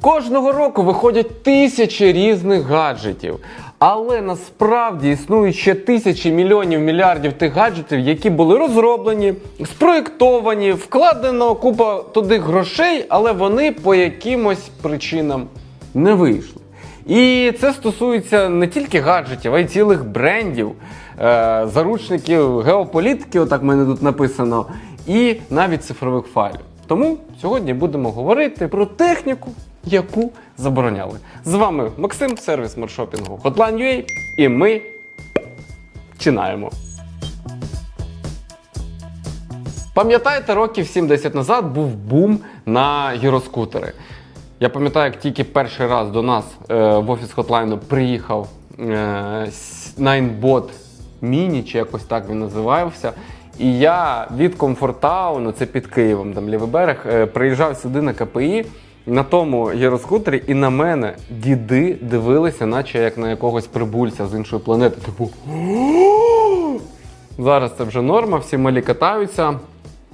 Кожного року виходять тисячі різних гаджетів. Але насправді існують ще тисячі мільйонів мільярдів тих гаджетів, які були розроблені, спроєктовані, вкладено купа туди грошей, але вони по якимось причинам не вийшли. І це стосується не тільки гаджетів, а й цілих брендів, е, заручників геополітики, отак в мене тут написано, і навіть цифрових файлів. Тому сьогодні будемо говорити про техніку, яку забороняли. З вами Максим, сервіс маршопінгу Hotline.ua, і ми починаємо. Пам'ятаєте, років 7-10 назад був бум на гіроскутери. Я пам'ятаю, як тільки перший раз до нас е, в офіс Хотлайну приїхав е, Mini, чи якось так він називався. І я від Комфортауну, це під Києвом, там лівий берег, е, приїжджав сюди на КПІ на тому гіроскутері, і на мене діди дивилися, наче як на якогось прибульця з іншої планети. Типу. Зараз це вже норма, всі малі катаються.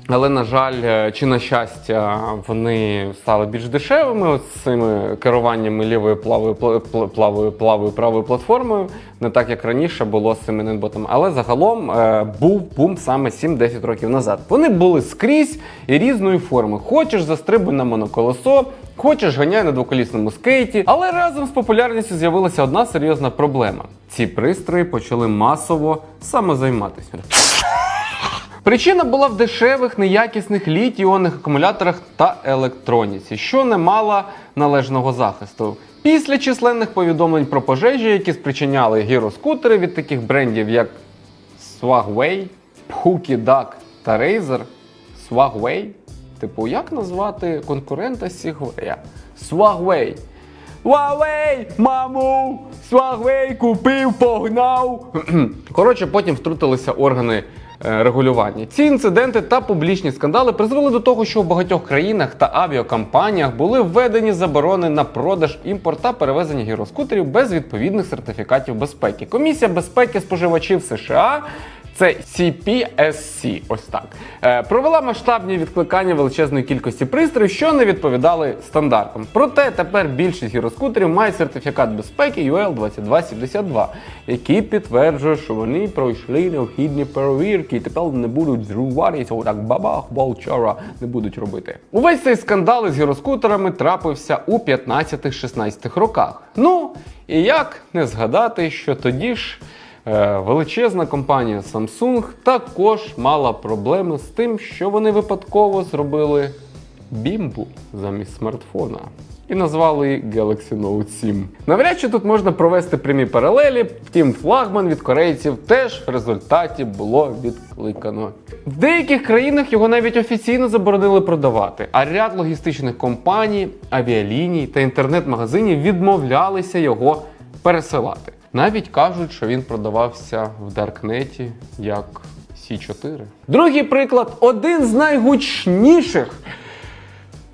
Але, на жаль, е, чи на щастя, вони стали більш дешевими з цими керуваннями лівою плавою, пла- пла- плавою, плавою правою платформою, не так як раніше було з цими нетботами. Але загалом е, був бум саме 7-10 років назад. Вони були скрізь і різної форми. Хочеш застрибуй на моноколесо, хочеш ганяй на двоколісному скейті. Але разом з популярністю з'явилася одна серйозна проблема: ці пристрої почали масово самозайматися. Причина була в дешевих, неякісних літій-іонних акумуляторах та електроніці, що не мала належного захисту. Після численних повідомлень про пожежі, які спричиняли гіроскутери від таких брендів, як Swagway, Pookie Duck та Razer, Swagway, типу, як назвати конкурента Sigway? Swagway. Huawei, маму! Swagway купив, погнав! Коротше, потім втрутилися органи е, регулювання. Ці інциденти та публічні скандали призвели до того, що в багатьох країнах та авіакомпаніях були введені заборони на продаж, імпорт та перевезення гіроскутерів без відповідних сертифікатів безпеки. Комісія безпеки споживачів США. Це CPSC, ось так. Е, провела масштабні відкликання величезної кількості пристроїв, що не відповідали стандартам. Проте тепер більшість гіроскутерів мають сертифікат безпеки UL 2272, який підтверджує, що вони пройшли необхідні перевірки і тепер не будуть зриватися, отак бабах, волчара не будуть робити. Увесь цей скандал із гіроскутерами трапився у 15-16 роках. Ну і як не згадати, що тоді ж. Е, Величезна компанія Samsung також мала проблеми з тим, що вони випадково зробили бімбу замість смартфона. І назвали Galaxy Note 7. Навряд чи тут можна провести прямі паралелі, втім, флагман від корейців теж в результаті було відкликано. В деяких країнах його навіть офіційно заборонили продавати, а ряд логістичних компаній, авіаліній та інтернет-магазинів відмовлялися його пересилати. Навіть кажуть, що він продавався в Даркнеті як C4. Другий приклад один з найгучніших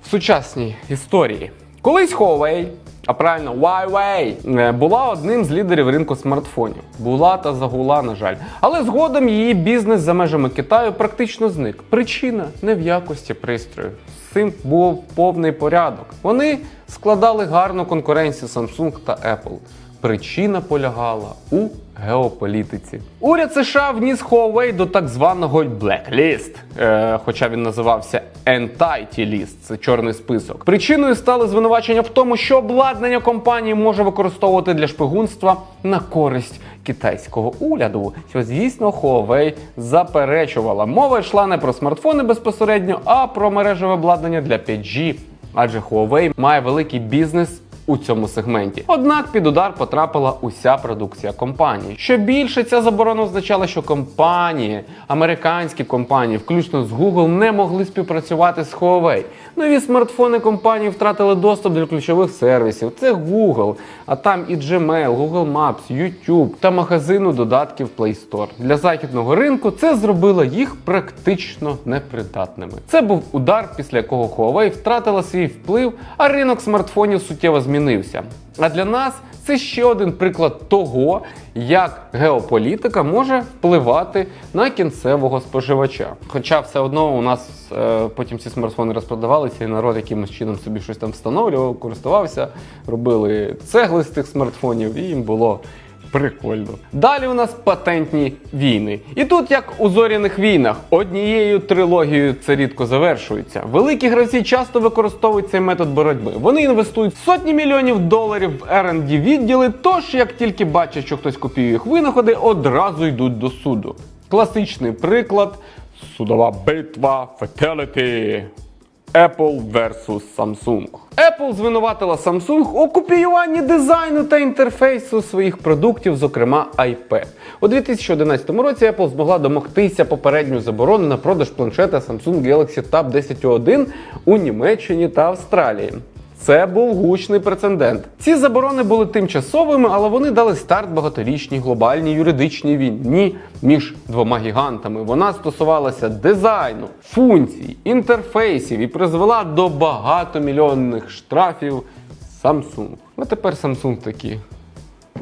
в сучасній історії. Колись Huawei, а правильно Huawei, е, була одним з лідерів ринку смартфонів. Була та загула, на жаль. Але згодом її бізнес за межами Китаю практично зник. Причина не в якості пристрою. З цим був повний порядок. Вони складали гарну конкуренцію Samsung та Apple. Причина полягала у геополітиці. Уряд США вніс Huawei до так званого Blacklist, е, хоча він називався Entity List, це чорний список. Причиною стали звинувачення в тому, що обладнання компанії може використовувати для шпигунства на користь китайського уряду. Що звісно, Huawei заперечувала. Мова йшла не про смартфони безпосередньо, а про мережеве обладнання для 5G. Адже Huawei має великий бізнес у цьому сегменті. Однак під удар потрапила уся продукція компанії. Що більше ця заборона означала, що компанії, американські компанії, включно з Google, не могли співпрацювати з Huawei. Нові смартфони компанії втратили доступ до ключових сервісів. Це Google, а там і Gmail, Google Maps, YouTube та магазину додатків Play Store. Для західного ринку це зробило їх практично непридатними. Це був удар, після якого Huawei втратила свій вплив, а ринок смартфонів суттєво змінився. А для нас це ще один приклад того, як геополітика може впливати на кінцевого споживача. Хоча все одно у нас е, потім ці смартфони розпродавалися, і народ якимось чином собі щось там встановлював, користувався, робили цегли з тих смартфонів, і їм було Прикольно. Далі у нас патентні війни. І тут, як у зоряних війнах, однією трилогією це рідко завершується. Великі гравці часто використовують цей метод боротьби. Вони інвестують сотні мільйонів доларів в R&D відділи, тож як тільки бачать, що хтось копіює їх винаходи, одразу йдуть до суду. Класичний приклад судова битва Fatality. Apple versus Samsung. Apple звинуватила Samsung у копіюванні дизайну та інтерфейсу своїх продуктів, зокрема iPad. У 2011 році Apple змогла домогтися попередньої заборони на продаж планшета Samsung Galaxy Tab 10.1 у Німеччині та Австралії. Це був гучний прецедент. Ці заборони були тимчасовими, але вони дали старт багаторічній глобальній юридичній війні між двома гігантами. Вона стосувалася дизайну, функцій, інтерфейсів і призвела до багатомільйонних штрафів Samsung. А тепер Samsung такі.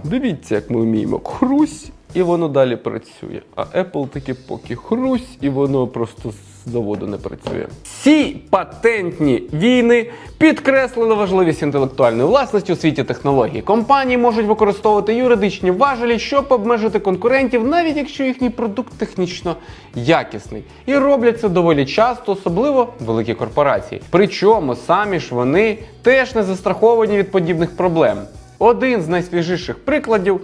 Дивіться, як ми вміємо. Хрусь, і воно далі працює. А Apple таки поки хрусь, і воно просто з заводу не працює. Ці патентні війни підкреслили важливість інтелектуальної власності у світі технологій. Компанії можуть використовувати юридичні важелі, щоб обмежити конкурентів, навіть якщо їхній продукт технічно якісний. І роблять це доволі часто, особливо великі корпорації. Причому самі ж вони теж не застраховані від подібних проблем. Один з найсвіжіших прикладів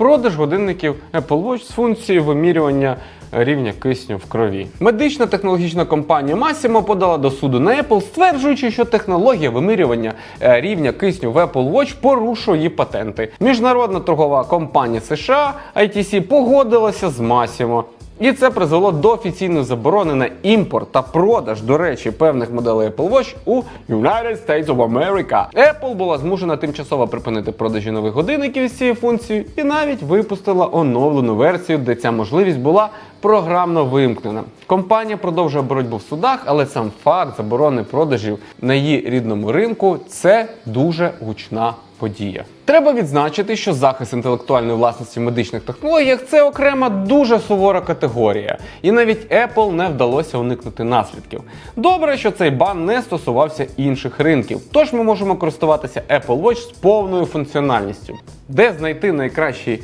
продаж годинників Apple Watch з функцією вимірювання рівня кисню в крові. Медична технологічна компанія Massimo подала до суду на Apple, стверджуючи, що технологія вимірювання е, рівня кисню в Apple Watch порушує її патенти. Міжнародна торгова компанія США ITC погодилася з Massimo. І це призвело до офіційної заборони на імпорт та продаж, до речі, певних моделей Apple Watch у United States of America. Apple була змушена тимчасово припинити продажі нових годинників з цією функцією і навіть випустила оновлену версію, де ця можливість була програмно вимкнена. Компанія продовжує боротьбу в судах, але сам факт заборони продажів на її рідному ринку це дуже гучна подія. Треба відзначити, що захист інтелектуальної власності в медичних технологіях це окрема дуже сувора категорія, і навіть Apple не вдалося уникнути наслідків. Добре, що цей бан не стосувався інших ринків, тож ми можемо користуватися Apple Watch з повною функціональністю, де знайти найкращі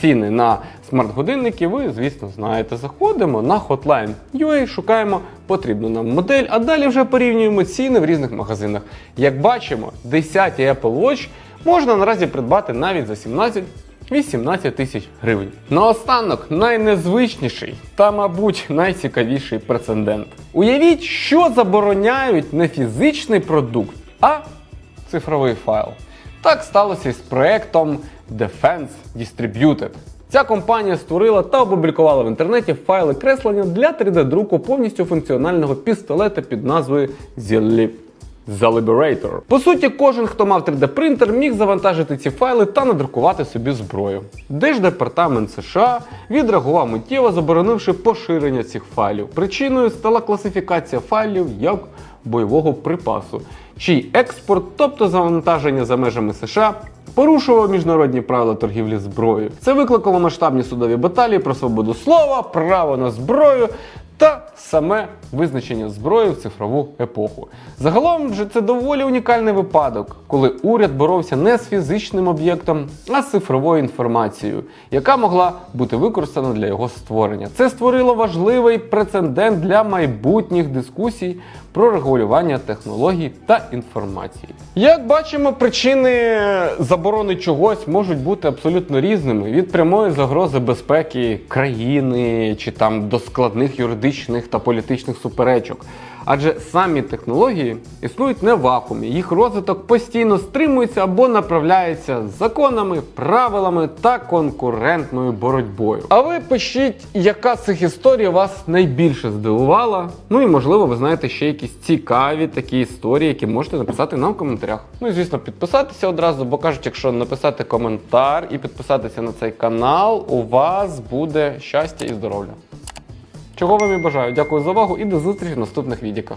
ціни на смарт-годинники, ви, звісно, знаєте. Заходимо на Hotline.ua, шукаємо потрібну нам модель, а далі вже порівнюємо ціни в різних магазинах. Як бачимо, 10 Apple Watch можна наразі придбати навіть за 17 18 тисяч гривень. Наостанок найнезвичніший та, мабуть, найцікавіший прецедент. Уявіть, що забороняють не фізичний продукт, а цифровий файл. Так сталося з проектом Defense Distributed. Ця компанія створила та опублікувала в інтернеті файли креслення для 3D-друку повністю функціонального пістолета під назвою Zilip. The Liberator. По суті, кожен, хто мав 3D-принтер, міг завантажити ці файли та надрукувати собі зброю. Держдепартамент США відреагував миттєво, заборонивши поширення цих файлів. Причиною стала класифікація файлів як бойового припасу, чий експорт, тобто завантаження за межами США, порушував міжнародні правила торгівлі зброєю. Це викликало масштабні судові баталії про свободу слова, право на зброю та саме визначення зброї в цифрову епоху. Загалом же це доволі унікальний випадок, коли уряд боровся не з фізичним об'єктом, а з цифровою інформацією, яка могла бути використана для його створення. Це створило важливий прецедент для майбутніх дискусій про регулювання технологій та інформації. Як бачимо, причини заборони чогось можуть бути абсолютно різними від прямої загрози безпеки країни чи там до складних юридичних та політичних суперечок. Адже самі технології існують не в вакуумі, їх розвиток постійно стримується або направляється законами, правилами та конкурентною боротьбою. А ви пишіть, яка з цих історій вас найбільше здивувала. Ну і можливо, ви знаєте ще якісь цікаві такі історії, які можете написати нам в коментарях. Ну і звісно, підписатися одразу, бо кажуть, якщо написати коментар і підписатися на цей канал, у вас буде щастя і здоров'я. Чого вам і бажаю. Дякую за увагу і до зустрічі в наступних відео.